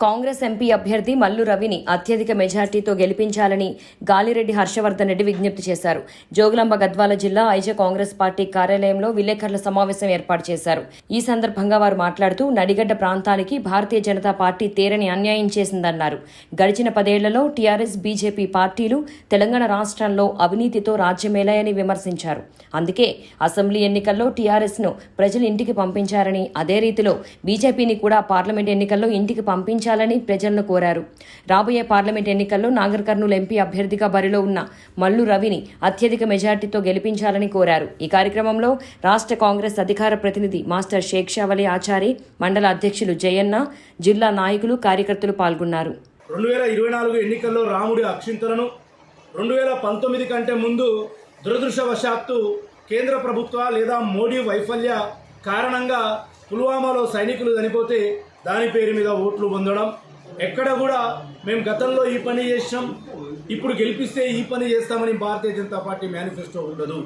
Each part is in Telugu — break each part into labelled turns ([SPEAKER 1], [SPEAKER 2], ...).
[SPEAKER 1] కాంగ్రెస్ ఎంపీ అభ్యర్థి మల్లు రవిని అత్యధిక మెజార్టీతో గెలిపించాలని గాలిరెడ్డి హర్షవర్ధన్ రెడ్డి విజ్ఞప్తి చేశారు. జోగులాంబ గద్వాల జిల్లా ఐజ కాంగ్రెస్ పార్టీ కార్యాలయంలో విలేకరుల సమావేశం ఏర్పాటు చేశారు. ఈ సందర్భంగా వారు మాట్లాడుతూ నడిగడ్డ ప్రాంతానికి భారతీయ జనతా పార్టీ తేరని అన్యాయం చేసిందన్నారు. గడిచిన పదేళ్ళలో టీఆర్ఎస్ బీజేపీ పార్టీలు తెలంగాణ రాష్ట్రంలో అవినీతితో రాజ్యమేలాయని విమర్శించారు. అందుకే అసెంబ్లీ ఎన్నికల్లో టీఆర్ఎస్ను ప్రజలు ఇంటికి పంపించారని అదే రీతిలో బీజేపీని కూడా పార్లమెంట్ ఎన్నికల్లో ఇంటికి పంపించాలని ప్రజలను కోరారు. రాబోయే పార్లమెంట్ ఎన్నికల్లో నాగర్ కర్నూలు ఎంపీ అభ్యర్థిగా బరిలో ఉన్న మల్లు రవిని అత్యధిక మెజార్టీతో గెలిపించాలని కోరారు. ఈ కార్యక్రమంలో రాష్ట్ర కాంగ్రెస్ అధికార ప్రతినిధి మాస్టర్ షేక్ షావలి ఆచారి మండల అధ్యక్షులు జయన్న జిల్లా నాయకులు కార్యకర్తలు పాల్గొన్నారు.
[SPEAKER 2] రెండు వేల ఇరవై నాలుగు ఎన్నికల్లో రాముడి అక్షింతలను రెండు వేల పంతొమ్మిది కంటే ముందు దురదృష్టవశాత్తు కేంద్ర ప్రభుత్వ లేదా మోడీ వైఫల్య కారణంగా పుల్వామాలో సైనికులు చనిపోతే దాని పేరు మీద ఓట్లు పొందడం. ఎక్కడ కూడా మేము గతంలో ఈ పని చేసాం ఇప్పుడు గెలిపిస్తే ఈ పని చేస్తామని భారతీయ జనతా పార్టీ మేనిఫెస్టో ఉండదు.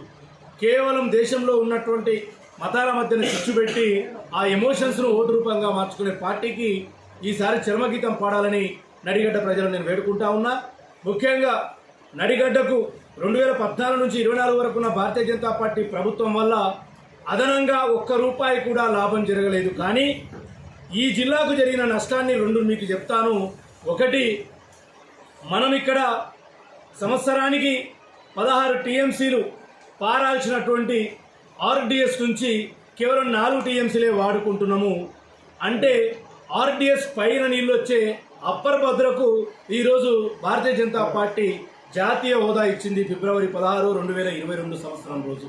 [SPEAKER 2] కేవలం దేశంలో ఉన్నటువంటి మతాల మధ్యన చిచ్చు పెట్టి ఆ ఎమోషన్స్ను ఓటు రూపంగా మార్చుకునే పార్టీకి ఈసారి చర్మగీతం పాడాలని నడిగడ్డ ప్రజలు నేను వేడుకుంటా ఉన్నా. ముఖ్యంగా నడిగడ్డకు రెండు వేల పద్నాలుగు నుంచి ఇరవై నాలుగు వరకు ఉన్న భారతీయ జనతా పార్టీ ప్రభుత్వం వల్ల అదనంగా ఒక్క రూపాయి కూడా లాభం జరగలేదు. కానీ ఈ జిల్లాకు జరిగిన నష్టాన్ని రెండు మీకు చెప్తాను. ఒకటి మనం ఇక్కడ సంవత్సరానికి పదహారు టీఎంసీలు పారాల్సినటువంటి ఆర్డిఎస్ నుంచి కేవలం నాలుగు టీఎంసీలే వాడుకుంటున్నాము. అంటే ఆర్డిఎస్ పైన నీళ్ళు వచ్చే అప్పర్ భద్రకు ఈరోజు భారతీయ జనతా పార్టీ జాతీయ హోదా ఇచ్చింది ఫిబ్రవరి పదహారు రెండు వేల ఇరవై రెండు సంవత్సరం రోజు.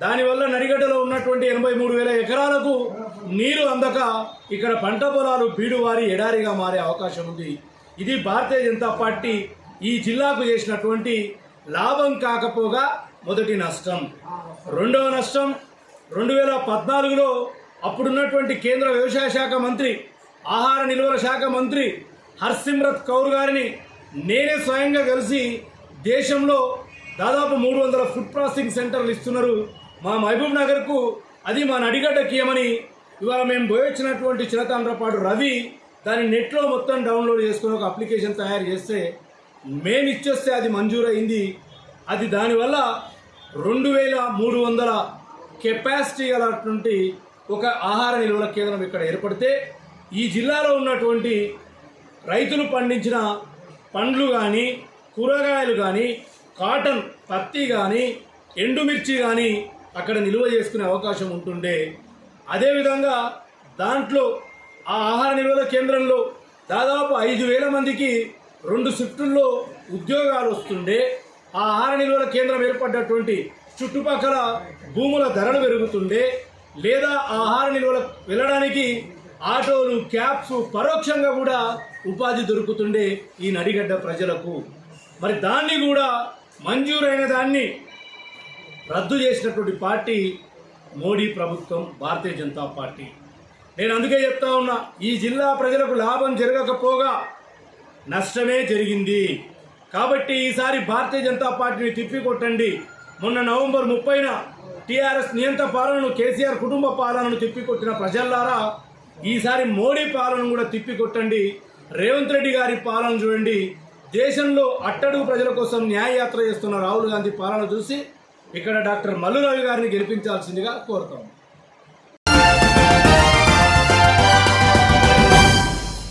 [SPEAKER 2] దానివల్ల నడిగడ్డలో ఉన్నటువంటి ఎనభై మూడు వేల ఎకరాలకు నీరు అందక ఇక్కడ పంట పొలాలు బీడువారి ఎడారిగా మారే అవకాశం ఉంది. ఇది భారతీయ జనతా పార్టీ ఈ జిల్లాకు చేసినటువంటి లాభం కాకపోగా మొదటి నష్టం. రెండవ నష్టం రెండు వేల పద్నాలుగులో అప్పుడున్నటువంటి కేంద్ర వ్యవసాయ శాఖ మంత్రి ఆహార నిల్వల శాఖ మంత్రి హర్సిమ్రత్ కౌర్ గారిని నేనే స్వయంగా కలిసి దేశంలో దాదాపు మూడు వందల ఫుడ్ ప్రాసెసింగ్ సెంటర్లు ఇస్తున్నారు. మా మహబూబ్ నగర్కు అది మా నడిగడ్డ కీయమని ఇవాళ మేము పోయొచ్చినటువంటి చిరతాండ్రపాటు రవి దాన్ని నెట్లో మొత్తం డౌన్లోడ్ చేసుకుని ఒక అప్లికేషన్ తయారు చేస్తే మేము ఇచ్చేస్తే అది మంజూరు అయింది అది దానివల్ల రెండు వేల మూడు వందల కెపాసిటీ గలటువంటి ఒక ఆహార నిల్వల కేంద్రం ఇక్కడ ఏర్పడితే ఈ జిల్లాలో ఉన్నటువంటి రైతులు పండించిన పండ్లు కానీ కూరగాయలు కానీ కాటన్ పత్తి కానీ ఎండుమిర్చి కానీ అక్కడ నిల్వ చేసుకునే అవకాశం ఉంటుండే. అదేవిధంగా దాంట్లో ఆ ఆహార నిల్వల కేంద్రంలో దాదాపు ఐదు వేల మందికి రెండు షిఫ్టుల్లో ఉద్యోగాలు వస్తుండే. ఆ ఆహార నిల్వల కేంద్రం ఏర్పడ్డటువంటి చుట్టుపక్కల భూముల ధరలు పెరుగుతుండే. లేదా ఆహార నిల్వల వెళ్ళడానికి ఆటోలు క్యాబ్స్ పరోక్షంగా కూడా ఉపాధి దొరుకుతుండే ఈ నడిగడ్డ ప్రజలకు. మరి దాన్ని కూడా మంజూరైన దాన్ని రద్దు చేసినటువంటి పార్టీ మోడీ ప్రభుత్వం భారతీయ జనతా పార్టీ. నేను అందుకే చెప్తా ఉన్నా ఈ జిల్లా ప్రజలకు లాభం జరగకపోగా నష్టమే జరిగింది. కాబట్టి ఈసారి భారతీయ జనతా పార్టీని తిప్పికొట్టండి. మొన్న నవంబర్ ముప్పైన టీఆర్ఎస్ నియంత పాలనను కేసీఆర్ కుటుంబ పాలనను తిప్పికొట్టిన ప్రజల్లారా ఈసారి మోడీ పాలనను కూడా తిప్పికొట్టండి. రేవంత్ రెడ్డి గారి పాలన చూడండి. దేశంలో అట్టడుగు ప్రజల కోసం న్యాయయాత్ర చేస్తున్న రాహుల్ గాంధీ పాలన చూసి ఇక్కడ డాక్టర్ మల్లు రవి గారిని గెలిపించాల్సిందిగా కోరుతాం